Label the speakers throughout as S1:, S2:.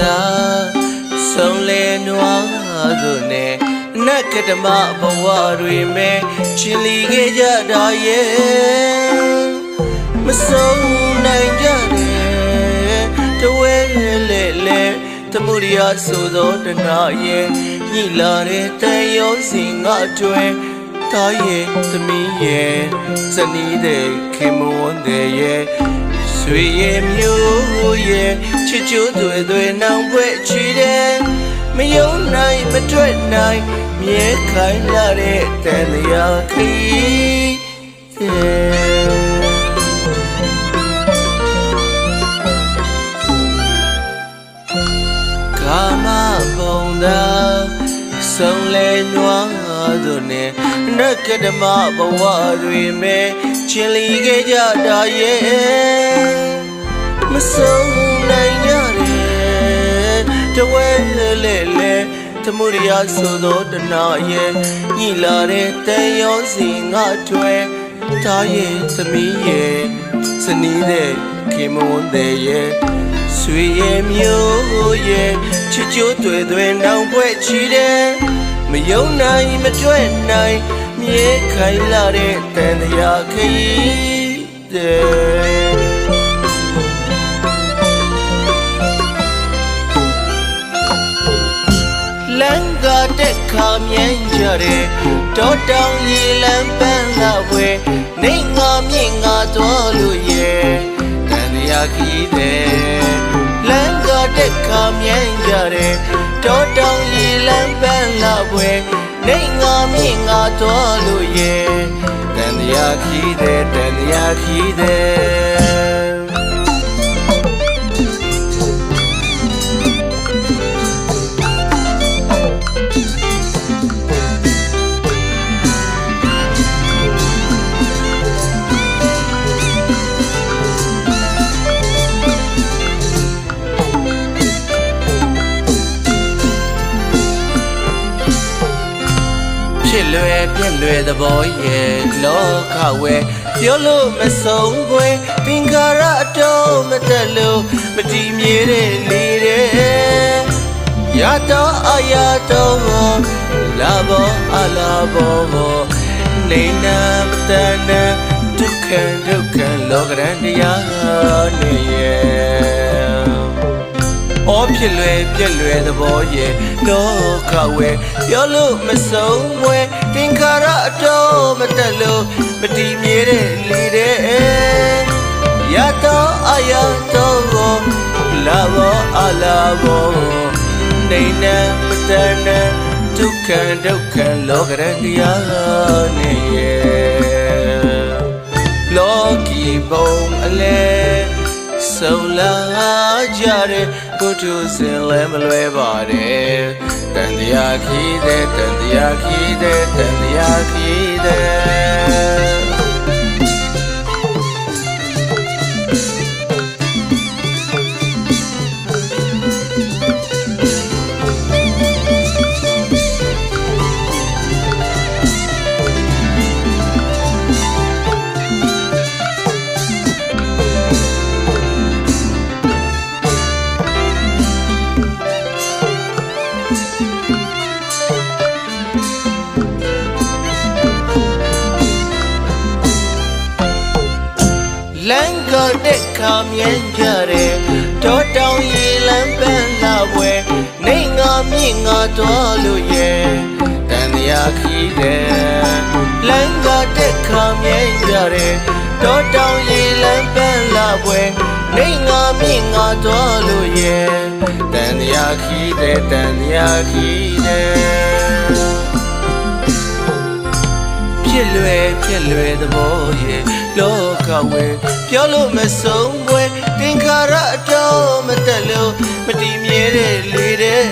S1: ကာမဘုံသာဆုံးလေနွားသူနဲ့နတ်ကတမဘဝတွေမဲ့ချီလီခဲ့ကြတာရဲ့မဆုံးနိုင်ကြတဲ့တဝဲလေလေတမှုရိယဆိုသောတနာရဲ့ညှိလာတဲ့တန်ရောစီငါတွေတာရဲ့သမီးရဲ့ဇနီးတဲ့ခင်မဝန်းတဲ့ရဲ့ ဆွေရဲ့မျိုးရဲ့ချစ်ချိုးတွေတွေနောင်ပွဲချီတယ်မယုံနိုင်မတွေ့နိုင်မြဲခိုင်လာတဲ့တန်လျာခီးကာမဘုံသာဆုံးလဲနွားသူနဲ့နတ်ကဓမ္မဘဝတွေမဲ့ ချင်လီခဲ့ကြတာရဲ့မဆုံးနိုင်ကြတဲ့တဝဲလေလေလေတမှုရိယဆိုသောတနာရဲ့ညှိလာတဲ့တန်ရောစီငါတွေတာရဲ့သမီးရဲ့စနီးတဲ့ခင်မွန်းတဲ့ရဲ့ဆွေရဲ့မျိုးရဲ့ချစ်ကြိုးတွေတွေနောင်ပွဲချီတယ်မယုံနိုင်မတွေ့နိုင် မြဲခိုင်လာတဲ့တန်တရားခရီးတဲ့လမ်းကတက်ခါမြန်ကြတဲ့တောတောင်ရေလမ်းပန်းလာဝဲနေငါမြင့်ငါတော်လို့ရဲ့တန်တရားခီးတဲ့လမ်းကတက်ခါမြန်ကြတဲ့တောတောင်ရေလမ်းပန်းလာဝဲ နေငါမြင့်ငါတော်လို့ရဲ့တန်တရားခီးတဲ့တန်တရားခီးတဲ့ ပြက်လွယ်သဘောရဲ့လောကဝဲပြောလို့မဆုံးခွဲသင်္ခါရအတော်မတက်လို့မတည်မြဲတဲ့လေတဲ့ရတော့အရာတော့လာဘောအလာဘောနေနာမတန်တဲ့ဒုက္ခဒုက္ခလောကရန်တရားနေရဲ့ အော်ဖြစ်လွယ်ပြက်လွယ်သဘောရဲ့လောကဝဲပြောလို့မဆုံးဝဲသင်္ခါရအတော်မတက်လို့မတည်မြဲတဲ့လေတဲ့ရတော့အရာတော့ဘောလာဘောအလာဘောနေနေမတန်နဲ့ဒုက္ခဒုက္ခလောကရန်တရားနေရဲ့လောကီဘုံအလဲ ဆုံလာကြတဲ့ကိုထုစင်လဲမလွဲပါတယ်တန်တရားခီးတဲ့တန်တရားခီးတဲ့တန်တရားခီးတဲ့ လမ်းကတဲ့ခါမြန်းကြတဲ့တောတောင်ရေလမ်းပန်းလာဝဲနေငါမြင့်ငါတော်လို့ရဲ့တန်တရားခီးတဲ့လမ်းကတဲ့ခါမြန်းကြတဲ့တောတောင်ရေလမ်း ခီးတဲ့တန်တရားခီးတဲ့ဖြစ်လွယ်ဖြစ်လွယ်သဘောရဲ့လောကဝဲပြောလို့မဆုံးပွဲသင်္ခါရအတော်မတက်လို့မတည်မြဲတဲ့လေတဲ့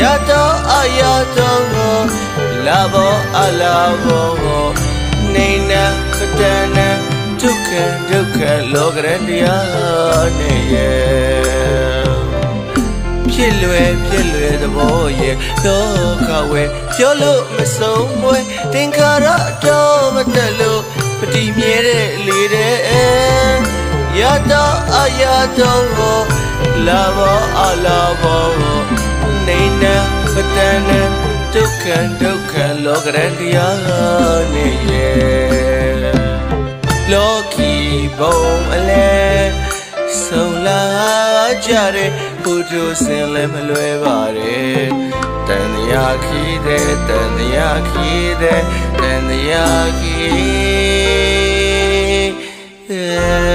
S1: ရတော့အရာတော့လာဘောအလာဘောနေနာပတနာဒုက္ခဒုက္ခလောကရန်တရားနဲ့ရဲ့ ဖြစ်လွယ်ဖြစ်လွယ်သဘောရဲ့လောကဝဲပြောလို့မဆုံးမွဲသင်္ခါရအတော်မတက်လို့ပတိမြဲတဲ့လေတဲ့ရရတော့အရတော့လာဘောအလာဘောနေနေပတန်နေဒုက္ခဒုက္ခလောကရန်တရားနေရဲ့လောကီဘုံအလဲဆုံးလာကြတဲ့ ပူကြိုစင်လည်းမလွဲပါရဲ့တန်တရားခီးတဲ့တန်တရားခီးတဲ့တန်တရားခီးတဲ့